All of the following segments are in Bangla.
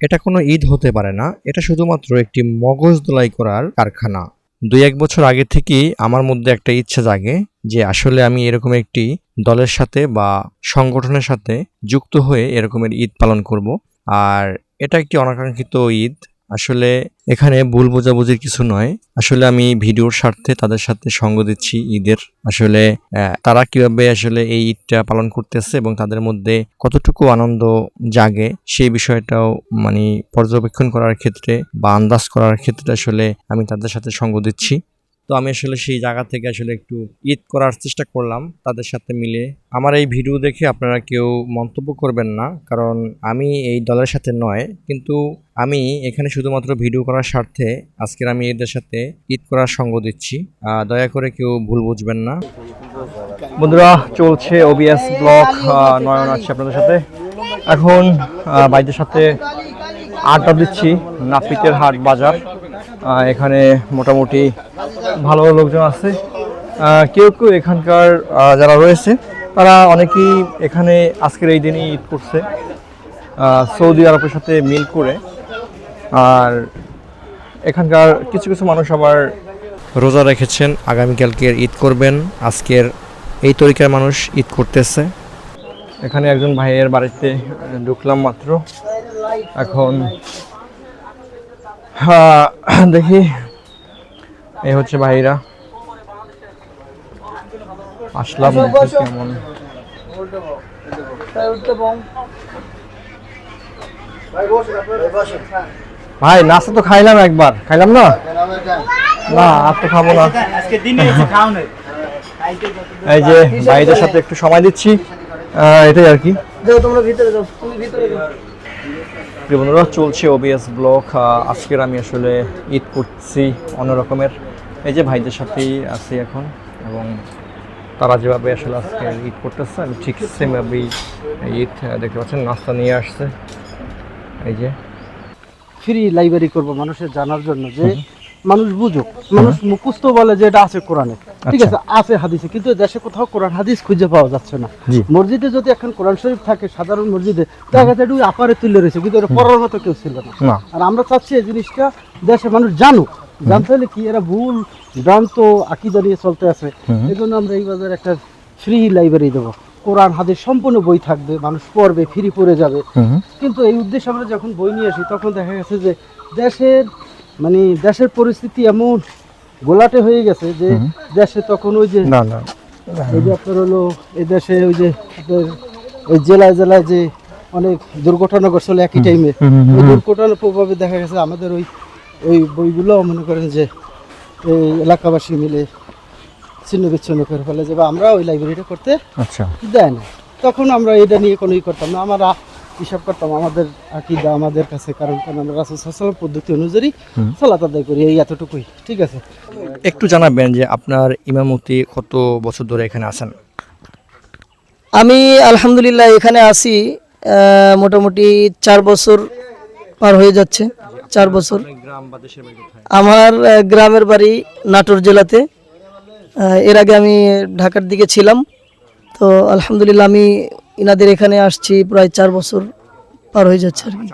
এটা কোনো ঈদ হতে পারে না। এটা শুধুমাত্র একটি মগজ দোলাই করার কারখানা। দুই এক বছর আগে থেকেই আমার মধ্যে একটা ইচ্ছে জাগে যে আসলে আমি এরকম একটি দলের সাথে বা সংগঠনের সাথে যুক্ত হয়ে এরকমের ঈদ পালন করব। আর এটা একটি অনাকাঙ্ক্ষিত ঈদ। আসলে এখানে ভুল বোঝাবুঝির কিছু নয়। আসলে আমি ভিডিওর স্বার্থে তাদের সাথে সঙ্গ দিচ্ছি ঈদের। আসলে তারা কীভাবে আসলে এই ঈদটা পালন করতেছে এবং তাদের মধ্যে কতটুকু আনন্দ জাগে সেই বিষয়টাও মানে পর্যবেক্ষণ করার ক্ষেত্রে বা আন্দাজ করার ক্ষেত্রে আসলে আমি তাদের সাথে সঙ্গ দিচ্ছি। তো আমি আসলে সেই জায়গা থেকে আসলে একটু ঈদ করার চেষ্টা করলাম তাদের সাথে মিলে। আমার এই ভিডিও দেখে আপনারা কেউ মন্তব্য করবেন না, কারণ আমি এই দলের সাথে নয়, কিন্তু আমি এখানে শুধুমাত্র ভিডিও করার স্বার্থে আজকের আমি এদের সাথে ঈদ করার সঙ্গ দিচ্ছি। দয়া করে কেউ ভুল বুঝবেন না। বন্ধুরা, চলছে ওবিএস ব্লক নয়ন আছে আপনাদের সাথে। এখন বাইদের সাথে আড্ডা দিচ্ছি, নাপিতের হাট বাজার। এখানে মোটামুটি ভালো লোকজন আছে। কেউ কেউ এখানকার যারা রয়েছে, তারা অনেকেই এখানে আজকের এই দিনই ঈদ করছে সৌদি আরবের সাথে মিল করে। আর এখানকার কিছু কিছু মানুষ আবার রোজা রেখেছেন, আগামীকালকের ঈদ করবেন। আজকের এই তরিকার মানুষ ঈদ করতেছে। এখানে একজন ভাইয়ের বাড়িতে ঢুকলাম মাত্র। এখন দেখি। এই হচ্ছে ভাইরা। আসলাম কেমন। ভাই নাস্তা তো খাইলাম একবার। খাইলাম না? না আর তো খাব না। আজকে দিনে এসে খাও না এই যে ভাইদের সাথে একটু সময় দিচ্ছি। এটাই আর কি। যাও তোমরা ভিতরে যাও। তুমি ভিতরে যাও। প্রিয় বন্ধুরা চলছে ওবিএস ব্লক আজকের আমি আসলে ঈদ করছি অন্য রকমের। এই যে ভাইদের সাথেই আছি এখন এবং তারা যেভাবে আসলে আজকে ঈদ করতেছে আমি ঠিক সেমভাবেই ঈদ দেখতে পাচ্ছেন নাস্তা নিয়ে আসছে। এই যে। ফ্রি লাইব্রেরি করব মানুষের জানার জন্য যে মানুষ বুঝুক মানুষ মুখস্থ বলে যে এটা আছে কোরআনে। ঠিক আছে আছে হাদিসে কিন্তু দেশে কোথাও কোরআন হাদিস খুঁজে পাওয়া যাচ্ছে না। মসজিদে যদি এখন কোরআন শরীফ থাকে সাধারণ মসজিদে দেখা যায় একটু আপারে তুলে রয়েছে কিন্তু এটা পড়ার মতো কেউ ছিল না। না। আর আমরা চাচ্ছি এই জিনিসটা দেশে মানুষ জানুক। জানতে হলে কি এরা ভুল ভ্রান্ত আকিদা নিয়ে চলতে আছে? এই জন্য আমরা এই বাজারে একটা ফ্রি লাইব্রেরি দেবো। কোরআন হাদিস সম্পূর্ণ বই থাকবে মানুষ পড়বে ফ্রি পড়ে যাবে। কিন্তু এই উদ্দেশ্যে আমরা যখন বই নিয়ে আসি তখন দেখা গেছে যে দেশের মানে দেশের পরিস্থিতি এমন গোলাটে হয়ে গেছে যে দেশে তখন ওই যে না না। ওই যে আপনার হলো এই দেশে ওই যে ওই জেলায় জেলায় যে অনেক দুর্ঘটনা ঘটছিল একই টাইমে ওই দুর্ঘটনার প্রভাবে দেখা গেছে আমাদের ওই ওই বইগুলো মনে করেন যে এই এলাকাবাসী মিলে ছিন্ন বিচ্ছিন্ন করে ফেলে যে বা আমরা ওই লাইব্রেরিটা করতে আচ্ছা। দেয় না। তখন আমরা এটা নিয়ে কোনো ই করতাম না। আমরা হিসাব করতাম আমাদের আকিদা আমাদের কাছে কারণ কারণ আমরা রাসুল সাল্লাম পদ্ধতি অনুযায়ী সালাত আদায় করি এই এতটুকুই ঠিক আছে? একটু জানাবেন যে আপনার ইমামতি কত বছর ধরে এখানে আছেন? আমি আলহামদুলিল্লাহ এখানে আসি মোটামুটি চার বছর পার হয়ে যাচ্ছে চার বছর। আমার গ্রামের বাড়ি নাটোর জেলাতে এর আগে আমি ঢাকার দিকে ছিলাম তো আলহামদুলিল্লাহ আমি ইনাদের এখানে আসছি প্রায় চার বছর পার হয়ে যাচ্ছে আর কি।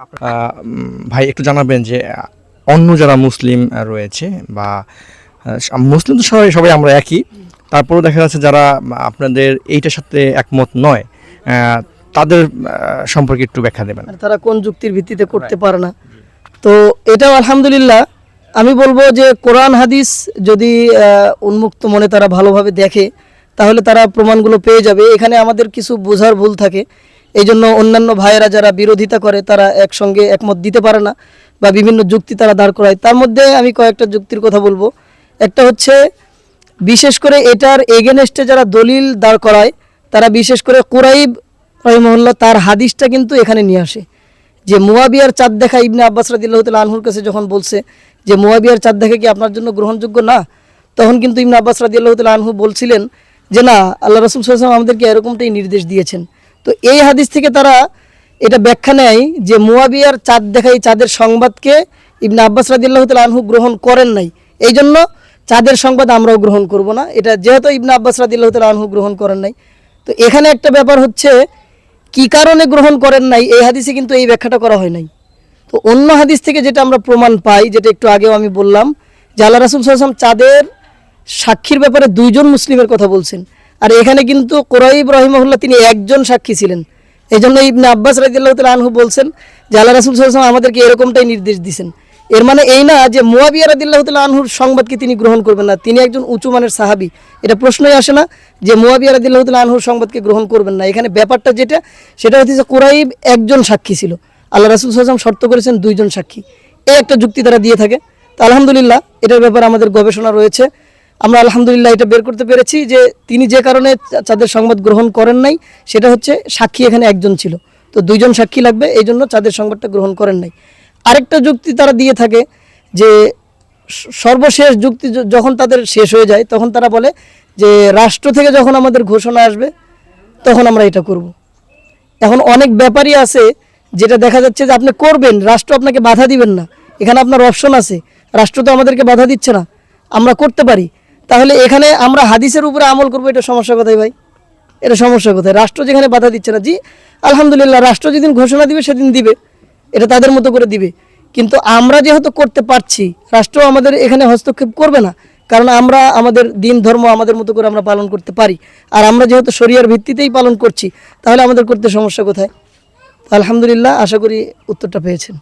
ভাই একটু জানাবেন যে অন্য যারা মুসলিম রয়েছে বা মুসলিম তো সবাই সবাই আমরা একই। তারপরেও দেখা যাচ্ছে যারা আপনাদের এইটার সাথে একমত নয় তাদের সম্পর্কে একটু ব্যাখ্যা দেবেন। তারা কোন যুক্তির ভিত্তিতে করতে পারে না। তো এটাও আলহামদুলিল্লাহ আমি বলব যে কোরআন হাদিস যদি উন্মুক্ত মনে তারা ভালোভাবে দেখে তাহলে তারা প্রমাণগুলো পেয়ে যাবে। এখানে আমাদের কিছু বোঝার ভুল থাকে। এই জন্য অন্যান্য ভাইয়েরা যারা বিরোধিতা করে, তারা একসঙ্গে একমত দিতে পারে না বা বিভিন্ন যুক্তি তারা দাঁড় করায়। তার মধ্যে আমি কয়েকটা যুক্তির কথা বলব। একটা হচ্ছে, বিশেষ করে এটার এগেনস্টে যারা দলিল দাঁড় করায়, তারা বিশেষ করে কুরাইব রহিমহল্লা তার হাদিসটা কিন্তু এখানে নিয়ে আসে। যে মুয়াবিয়ার চাঁদ দেখা ইবনে আব্বাস রাদিল্লাহ তাল আনহুর কাছে যখন বলছে যে মুয়াবিয়ার চাঁদ দেখা কি আপনার জন্য গ্রহণযোগ্য না? তখন কিন্তু ইবনে আব্বাস রাদিল্লাহ তাল আনহু বলছিলেন যে না, আল্লাহ রসুল সাল্লাম আমাদেরকে এরকমটাই নির্দেশ দিয়েছেন। তো এই হাদিস থেকে তারা এটা ব্যাখ্যা নেয় যে মুয়াবিয়ার চাঁদ দেখা এই চাঁদের সংবাদকে ইবনে আব্বাস রাদিল্লাহ তাল আনহু গ্রহণ করেন নাই। এই জন্য চাঁদের সংবাদ আমরাও গ্রহণ করব না। এটা যেহেতু ইবনে আব্বাস রাদিল্লাহ তাল আনহু গ্রহণ করেন নাই। তো এখানে একটা ব্যাপার হচ্ছে, কি কারণে গ্রহণ করেন নাই? এই হাদিসে কিন্তু এই ব্যাখ্যাটা করা হয় নাই। তো তো অন্য হাদিস থেকে যেটা আমরা প্রমাণ পাই, যেটা একটু আগেও আমি বললাম, যে আল্লাহ রাসুল সাল্লাম চাঁদের সাক্ষীর ব্যাপারে দুইজন মুসলিমের কথা বলছেন। আর এখানে কিন্তু কোরাইব রহিমহুল্লাহ তিনি একজন সাক্ষী ছিলেন। এই জন্য ইবনে আব্বাস রাজিয়াল্লাহ তাল আনহু বলছেন যে আল্লাহ রাসুল সাল্লাম আমাদেরকে এরকমটাই নির্দেশ দিয়েছেন এর মানে এই না যে মুয়াবিয়া রাদিল্লাহ তাল আনহুর সংবাদকে তিনি গ্রহণ করবেন না? তিনি একজন উঁচু মানের সাহাবি। এটা প্রশ্নই আসে না যে মুয়াবিয়া রাদিল্লাহ তাল আনহুর সংবাদকে গ্রহণ করবেন না। এখানে ব্যাপারটা যেটা, সেটা হচ্ছে কোরাইব একজন সাক্ষী ছিল। আল্লাহ রাসুল সাল্লাম শর্ত করেছেন দুইজন সাক্ষী। এই একটা যুক্তি তারা দিয়ে থাকে। তো আলহামদুলিল্লাহ, এটার ব্যাপারে আমাদের গবেষণা রয়েছে। আমরা আলহামদুলিল্লাহ এটা বের করতে পেরেছি যে তিনি যে কারণে চাঁদের সংবাদ গ্রহণ করেন নাই, সেটা হচ্ছে সাক্ষী এখানে একজন ছিল। তো দুইজন সাক্ষী লাগবে, এই জন্য চাঁদের সংবাদটা গ্রহণ করেন নাই। আরেকটা যুক্তি তারা দিয়ে থাকে যে সর্বশেষ যুক্তি যখন তাদের শেষ হয়ে যায়, তখন তারা বলে যে রাষ্ট্র থেকে যখন আমাদের ঘোষণা আসবে, তখন আমরা এটা করব। এখন অনেক ব্যাপারই আছে যেটা দেখা যাচ্ছে যে আপনি করবেন, রাষ্ট্র আপনাকে বাধা দিবেন না। এখানে আপনার অপশন আছে। রাষ্ট্র তো আমাদেরকে বাধা দিচ্ছে না। আমরা করতে পারি। তাহলে এখানে আমরা হাদিসের উপরে আমল করব, এটা সমস্যা কোথায় ভাই? এটা সমস্যা কোথায়? রাষ্ট্র যেখানে বাধা দিচ্ছে না। জি, আলহামদুলিল্লাহ, রাষ্ট্র যেদিন ঘোষণা দিবে, সেদিন দিবে। এটা তাদের মতো করে দিবে। কিন্তু আমরা যেহেতু করতে পারছি, রাষ্ট্র আমাদের এখানে হস্তক্ষেপ করবে না। কারণ আমরা আমাদের দিন, ধর্ম আমাদের মতো করে আমরা পালন করতে পারি। আর আমরা যেহেতু শরিয়ার ভিত্তিতেই পালন করছি, তাহলে আমাদের করতে সমস্যা কোথায়? আলহামদুলিল্লাহ, আশা করি উত্তরটা পেয়েছেন।